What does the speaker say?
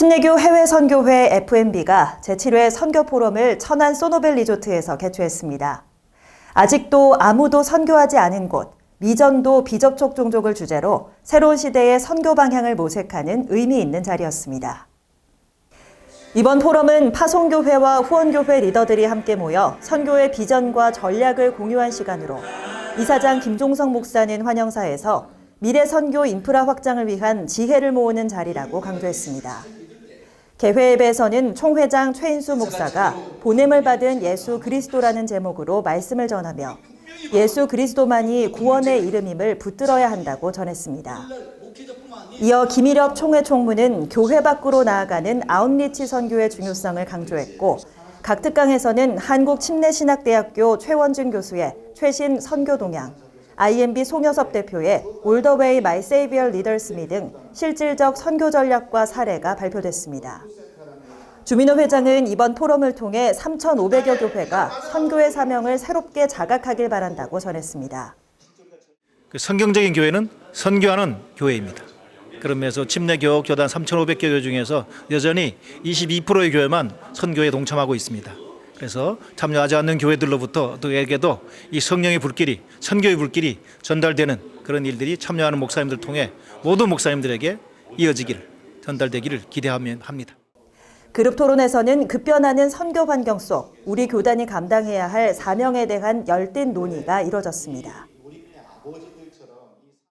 신내교 해외 선교회 FMB가 제7회 선교 포럼을 천안 소노벨 리조트에서 개최했습니다. 아직도 아무도 선교하지 않은 곳, 미전도 비접촉 종족을 주제로 새로운 시대의 선교 방향을 모색하는 의미 있는 자리였습니다. 이번 포럼은 파송교회와 후원교회 리더들이 함께 모여 선교의 비전과 전략을 공유한 시간으로 이사장 김종성 목사는 환영사에서 미래 선교 인프라 확장을 위한 지혜를 모으는 자리라고 강조했습니다. 개회예배에서는 총회장 최인수 목사가 보냄을 받은 예수 그리스도라는 제목으로 말씀을 전하며 예수 그리스도만이 구원의 이름임을 붙들어야 한다고 전했습니다. 이어 김일엽 총회 총무는 교회 밖으로 나아가는 아웃리치 선교의 중요성을 강조했고 각 특강에서는 한국침례신학대학교 최원준 교수의 최신 선교 동향, IMB 송여섭 대표의 My Savior Leaders Me 등 실질적 선교 전략과 사례가 발표됐습니다. 주민호 회장은 이번 포럼을 통해 3,500여 교회가 선교의 사명을 새롭게 자각하길 바란다고 전했습니다. 그 성경적인 교회는 선교하는 교회입니다. 그러면서 침례교육 교단 3,500개 교회 중에서 여전히 22%의 교회만 선교에 동참하고 있습니다. 그래서 참여하지 않는 교회들로부터 또에게도 이 성령의 불길이 선교의 불길이 전달되는 그런 일들이 참여하는 목사님들 통해 모든 목사님들에게 이어지기를 전달되기를 기대하면 합니다. 그룹 토론에서는 급변하는 선교 환경 속 우리 교단이 감당해야 할 사명에 대한 열띤 논의가 이뤄졌습니다.